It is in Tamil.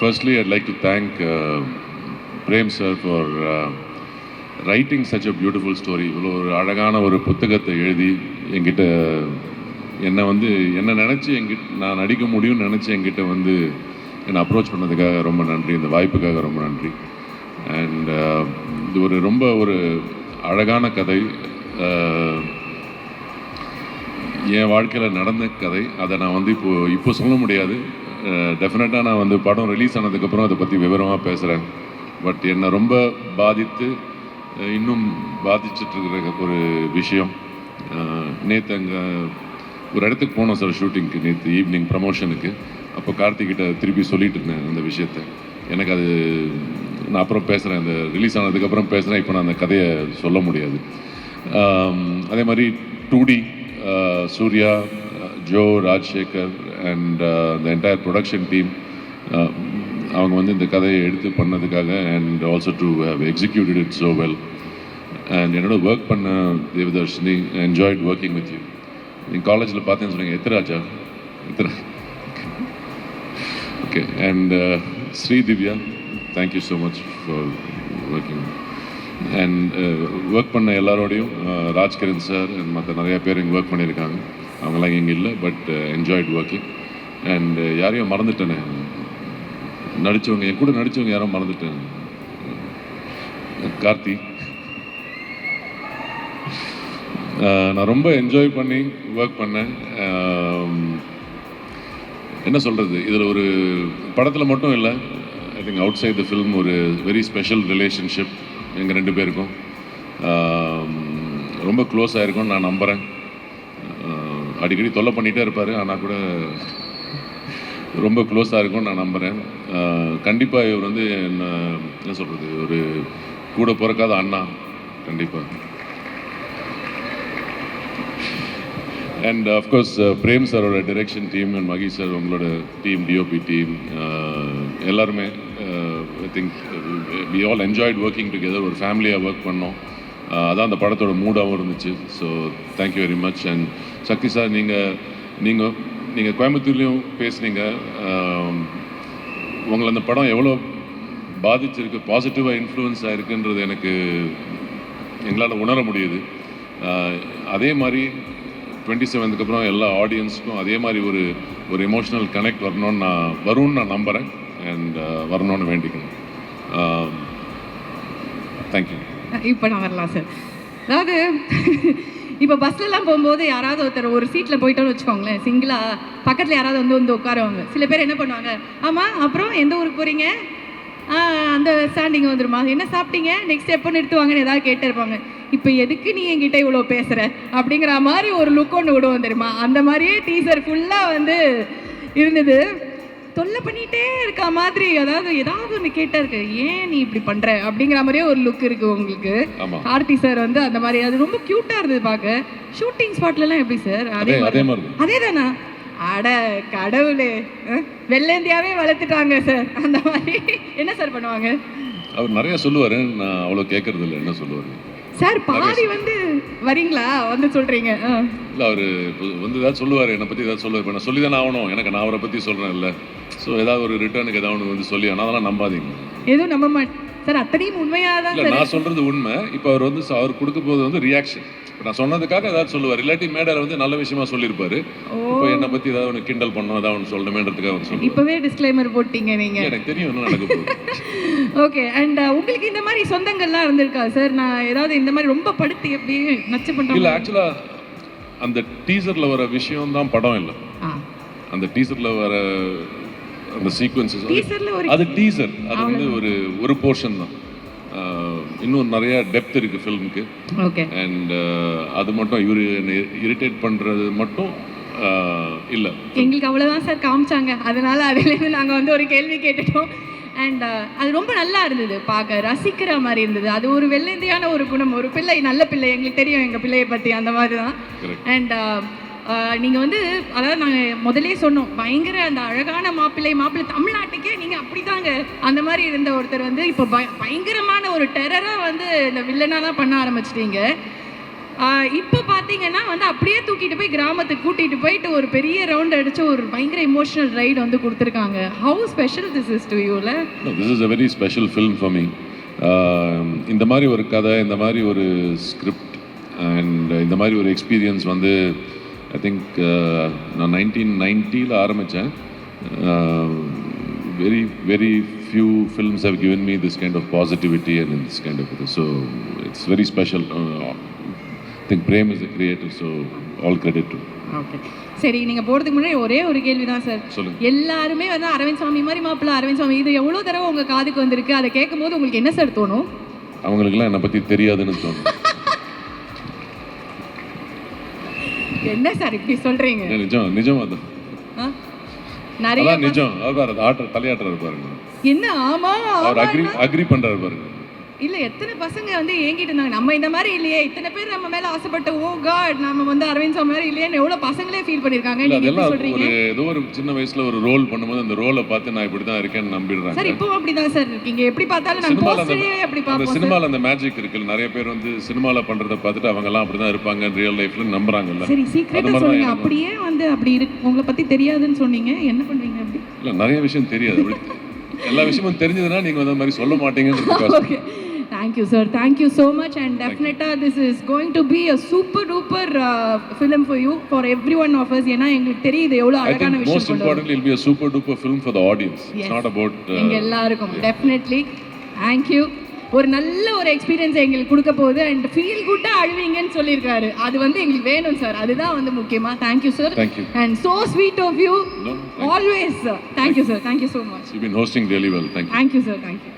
firstly, I'd like to thank uh, Prem sir for uh, writing such a beautiful story. இவ்வளோ ஒரு அழகான ஒரு புத்தகத்தை எழுதி என்கிட்ட என்னை வந்து என்னை நினச்சி என்கிட்ட நான் நடிக்க முடியும்னு நினச்சி என்கிட்ட வந்து என்னை அப்ரோச் பண்ணதுக்காக ரொம்ப நன்றி. இந்த வாய்ப்புக்காக ரொம்ப நன்றி. அண்ட் uh, இது ஒரு ரொம்ப ஒரு அழகான கதை. Uh, என் வாழ்க்கையில் நடந்த கதை. அதை நான் வந்து இப்போது இப்போ சொல்ல முடியாது. டெஃபினட்டாக நான் வந்து படம் ரிலீஸ் ஆனதுக்கப்புறம் அதை பற்றி விவரமாக பேசுகிறேன் பட் என்னை ரொம்ப பாதித்து இன்னும் பாதிச்சிட்ருக்கிற ஒரு விஷயம் நேற்று அங்கே ஒரு இடத்துக்கு போனோம் சார் ஷூட்டிங்க்கு நேற்று ஈவினிங் ப்ரமோஷனுக்கு அப்போ கார்த்திகிட்ட திருப்பி சொல்லிட்டு இருந்தேன் அந்த விஷயத்த. எனக்கு அது நான் அப்புறம் பேசுகிறேன் அந்த ரிலீஸ் ஆனதுக்கப்புறம் பேசுகிறேன் இப்போ நான் அந்த கதையை சொல்ல முடியாது. அதே மாதிரி two D Suriya Jo Rajasekar and the entire production team அவங்க வந்து இந்த கதையை எடுத்து பண்ணதுக்காக and also to how executed it so well and என்னோட ஒர்க் பண்ண Devadarshini enjoyed working with you நீங்கள் காலேஜில் பார்த்தேன்னு சொன்னீங்க. எத்தராஜா எத்தனை okay and Sri Divya thank you so much for working and work பண்ண எல்லாரோடையும் uh, ராஜ்கிரண் சார் அண்ட் மற்ற நிறையா பேர் இங்கே ஒர்க் பண்ணியிருக்காங்க. அவங்களாம் இங்கே இல்லை பட் என்ஜாய்ட் ஒர்க்கிங் அண்ட் யாரையும் மறந்துட்டேனே. நடித்தவங்க என் கூட நடித்தவங்க யாரும் மறந்துட்டேன். கார்த்தி. Uh, நான் ரொம்ப என்ஜாய் பண்ணி ஒர்க் பண்ணேன். Um, என்ன சொல்கிறது இதில் ஒரு படத்தில் மட்டும் இல்லை. I think outside the film ஒரு வெரி ஸ்பெஷல் ரிலேஷன்ஷிப் எங்கள் ரெண்டு பேருக்கும். Um, ரொம்ப க்ளோஸ் ஆகிருக்கும்னு நான் நம்புகிறேன் அடிக்கடி தொல்லை பண்ணிகிட்டே இருப்பார். ஆனால் கூட ரொம்ப க்ளோஸாக இருக்கும்னு நான் நம்புகிறேன் கண்டிப்பாக இவர் வந்து என்ன என்ன சொல்கிறது ஒரு கூட பிறக்காத அண்ணா. கண்டிப்பாக அண்ட் அஃப்கோர்ஸ் பிரேம் சாரோட direction team and Mahi sir உங்களோட டீம் டிஓபி டீம் எல்லாருமே I think we all enjoyed working together ஒரு ஃபேமிலியாக ஒர்க் பண்ணோம். அதான் அந்த படத்தோட மூடாகவும் இருந்துச்சு. So thank you very much and Sakthi sir நீங்கள் நீங்கள் நீங்கள் கோயம்புத்தூர்லேயும் பேசுனீங்க. உங்களை அந்த படம் எவ்வளோ பாதிச்சிருக்கு பாசிட்டிவாக இன்ஃப்ளூயன்ஸ் ஆகிருக்குன்றது எனக்கு எங்களால் உணர முடியுது. அதே மாதிரி டுவெண்ட்டி செவன்த்துக்கு அப்புறம் எல்லா ஆடியன்ஸ்க்கும் அதே மாதிரி ஒரு ஒரு எமோஷ்னல் கனெக்ட் வரணும்னு நான் வரும்னு நான் நம்புகிறேன் அண்ட் வரணும்னு வேண்டிக்கணும் தேங்க்யூ இப்போ நான் வரலாம் சார் அதாவது இப்போ பஸ்லலாம் போகும்போது யாராவது ஒருத்தர் ஒரு சீட்டில் போயிட்டோன்னு வச்சுக்கோங்களேன் சிங்கிளாக பக்கத்தில் யாராவது வந்து வந்து உட்காருவாங்க. சில பேர் என்ன பண்ணுவாங்க ஆமாம் அப்புறம் எந்த ஊருக்கு போகிறீங்க அந்த ஸ்டாண்டிங் வந்துருமா. என்ன சாப்பிட்டீங்க? நெக்ஸ்ட் எப்போ நிறுத்துவாங்கன்னு ஏதாவது கேட்டிருப்பாங்க. இப்போ எதுக்கு நீ என்கிட்ட இவ்வளோ பேசுகிற அப்படிங்கிற மாதிரி ஒரு லுக் ஒன்று விடுவோம் தெரியுமா? அந்த மாதிரியே டீசர் ஃபுல்லாக வந்து இருந்தது. தொல்லை பண்ணிட்டே இருக்க மாதிரி அதாவது ஏதாவது ஒன்று கேட்டா இருக்கு ஏன் நீ இப்படி பண்ற? அப்படிங்கிற மாதிரியே ஒரு லுக் இருக்கு உங்களுக்கு. ஆமாம் கார்த்தி சார் வந்து அந்த மாதிரி அது ரொம்ப கியூட்டா இருந்தது பார்க்க. ஷூட்டிங் ஸ்பாட்லலாம் எப்படி சார் அதே அதே அதே மாதிரி. அதே தானா அட கடவுளே. அஹ், வெள்ளேந்தியாவே வளர்த்துட்டாங்க சார் அந்த மாதிரி. என்ன சார் பண்ணுவாங்க? அவர் நிறைய சொல்லுவார். நான் அவ்வளோ கேட்கறது இல்லை என்ன சொல்லுவார்? சார் பாதி வந்து வரீங்களா? வந்து சொல்றீங்க. இல்லை அவர் வந்து ஏதாவது சொல்லுவார் என்னை பற்றி ஏதாவது சொல்லுவார். இப்போ நான் சொல்லி தானே ஆகணும். எனக்கு நான் அவரை பற்றி சொல்கிறேன் இல்லை ஸோ ஏதாவது ஒரு ரிட்டர்னுக்கு ஏதாவது ஒன்று வந்து சொல்லி ஆனால் அதெல்லாம் நம்பாதீங்க. எதுவும் நம்ப மாட்டேன் சார் அத்தனையும் உண்மையாக தான் நான் சொல்கிறது உண்மை. இப்போ அவர் வந்து அவர் கொடுக்க போது வந்து ரியாக்ஷன் நான் சொன்னதுக்காக ஏதாவது சொல்லுவார். இல்லாட்டி மேடையில் வந்து நல்ல விஷயமா சொல்லியிருப்பாரு. இப்போ என்னை பற்றி ஏதாவது ஒன்று கிண்டல் பண்ணணும் ஏதாவது ஒன்று சொல்லணுமேன்றதுக்காக அவர் சொல்லுவார். இப்பவே டிஸ்க்ளைமர் போட்டீங்க நீங்க. எனக்கு தெரியும் என்ன நடக்க போகுது. ஓகே அண்ட் உங்களுக்கு இந்த மாதிரி சொந்தங்கள்லாம் இருந்திருக்கா சார் நான் ஏதாவது இந்த மாதிரி ரொம்ப படுத்து எப்படியே நச்சு இல்லை பண்றேன் ஆக்சுவலாக அந்த டீசரில் வர விஷயம் தான் படம் இல்லை. அந்த டீசரில் வர அந்த சீக்வன்சஸ் அது டீசர் அது வந்து ஒரு ஒரு போர்ஷன் தான். இன்னும் நிறைய டெப்த் இருக்குது ஃபில்முக்கு ஓகே அண்ட் அது மட்டும் இவர் இரிட்டேட் பண்ணுறது மட்டும் இல்லை. எங்களுக்கு அவ்வளவுதான் சார் காமிச்சாங்க. அதனால அதுலேருந்து நாங்க வந்து ஒரு கேள்வி கேட்டுட்டோம். அண்ட் அது ரொம்ப நல்லா இருந்தது. பார்க்க ரசிக்கிற மாதிரி இருந்தது. அது ஒரு வெள்ளந்தியான ஒரு குணம். ஒரு பிள்ளை நல்ல பிள்ளை. எங்களுக்கு தெரியும் எங்க பிள்ளையை பத்தி அந்த மாதிரி தான். அண்ட் நீங்கள் வந்து அதாவது நாங்கள் முதலே சொன்னோம். பயங்கர அந்த அழகான மாப்பிள்ளை மாப்பிள்ளை தமிழ்நாட்டுக்கே நீங்கள் அப்படிதாங்க. அந்த மாதிரி இருந்த ஒருத்தர் வந்து இப்போ பய பயங்கரமான ஒரு டெரராக வந்து இந்த வில்லனாக தான் பண்ண ஆரம்பிச்சிட்டீங்க. இப்போ பார்த்தீங்கன்னா வந்து அப்படியே தூக்கிட்டு போய் கிராமத்துக்கு கூட்டிகிட்டு போயிட்டு ஒரு பெரிய ரவுண்ட் அடிச்சு ஒரு பயங்கர இமோஷனல் ரைடு வந்து கொடுத்துருக்காங்க. How special this is to யூல this is a very special film for me இந்த மாதிரி ஒரு கதை இந்த மாதிரி ஒரு ஸ்கிரிப்ட் அண்ட் இந்த மாதிரி ஒரு எக்ஸ்பீரியன்ஸ் வந்து ஐ திங்க் நான் நைன்டீன் நைன்ட்டியில் ஆரம்பித்தேன் very very few films have given me this kind of positivity and this kind of so it's very special uh, I think Prem is the creator so all credit to okay சரி நீங்க போறதுக்கு முன்னாடி ஒரே ஒரு கேள்வி தான் சார் எல்லாருமே வந்து அரவிந்த் சுவாமி மாதிரி மாப்பிள்ள அரவிந்த் சுவாமி இது எவ்வளோ தடவை உங்க காதுக்கு வந்திருக்கு? அதை கேட்கும் போது உங்களுக்கு என்ன சார் தோணும்? அவங்களுக்குலாம் என்னை பற்றி தெரியாதுன்னு தோணும். என்ன சார் இப்படி சொல்றீங்க? இல்ல, நிஜம் நிஜம் அது ஆ? நிறைய நிஜம். அவர் தலையாட்டுறாரு பாருங்க என்ன ஆமா அவர் அக்ரி அக்ரி பண்றாரு பாருங்க. இல்ல எத்தனை பசங்க வந்து ஏங்கிட்டு இருந்தாங்க நம்ம இந்த மாதிரி இல்லையே. இத்தனை பேர் நம்ம மேல ஆசைப்பட்ட ஓ காட் நம்ம வந்து அரவிந்த் சுவாமி மாதிரி இல்லையேன்னு எவ்வளவு பசங்களே ஃபீல் பண்ணிருக்காங்க. இல்ல நீங்க எப்படி அதெல்லாம் சொல்றீங்க? ஒரு ஏதோ ஒரு சின்ன வயசுல ஒரு ரோல் பண்ணும்போது அந்த ரோலை பார்த்து நான் இப்படி தான் இருக்கேன்னு நம்பிடுறாங்க. சார் இப்போ அப்படிதான் சார் இருக்கீங்க. எப்படி பார்த்தாலும் அந்த போஸ்டரே அப்படி பார்ப்போம் சார். சினிமால அந்த மேஜிக் இருக்குல்ல. நிறைய பேர் வந்து சினிமால பண்றத பார்த்துட்டு அவங்க எல்லாம் அப்படிதான் இருப்பாங்க ரியல் லைஃப்ல நம்புறாங்கல்ல. சரி அது சீக்கிரட்டா மாதிரி தான் சொல்லுங்க. அப்படியே வந்து அப்படி இருக்கு உங்களை பத்தி தெரியாதுன்னு சொன்னீங்க. என்ன பண்ணுவீங்க அப்படி? இல்ல நிறைய விஷயம் தெரியாது. அப்படி எல்லா விஷயமும் தெரிஞ்சதுன்னா நீங்க வந்து அந்த மாதிரி சொல்ல மாட்டீங்கன்றது okay. Thank you sir thank you so much and டெஃபினட்டாக this is going to be a super duper film for you for every one of us ஏன்னா எங்களுக்கு தெரியுது எவ்வளோ அழகான விஷயம் it'll be a super duper film for the audience. It's Yes. not about. Uh, எங்க எல்லாருக்கும். டெஃபினெட்லி தேங்க்யூ ஒரு நல்ல ஒரு எக்ஸ்பீரியன்ஸ் எங்களுக்கு கொடுக்க போகுது. அண்ட் ஃபீல் குட்டாக அழுவீங்கன்னு சொல்லியிருக்காரு. அது வந்து எங்களுக்கு வேணும் சார் அதுதான் வந்து முக்கியமா. Thank you sir Thank you. And so sweet of you No, thank you. Always thank you sir thank you so much been hosting really well. Thank you. Thank you sir thank you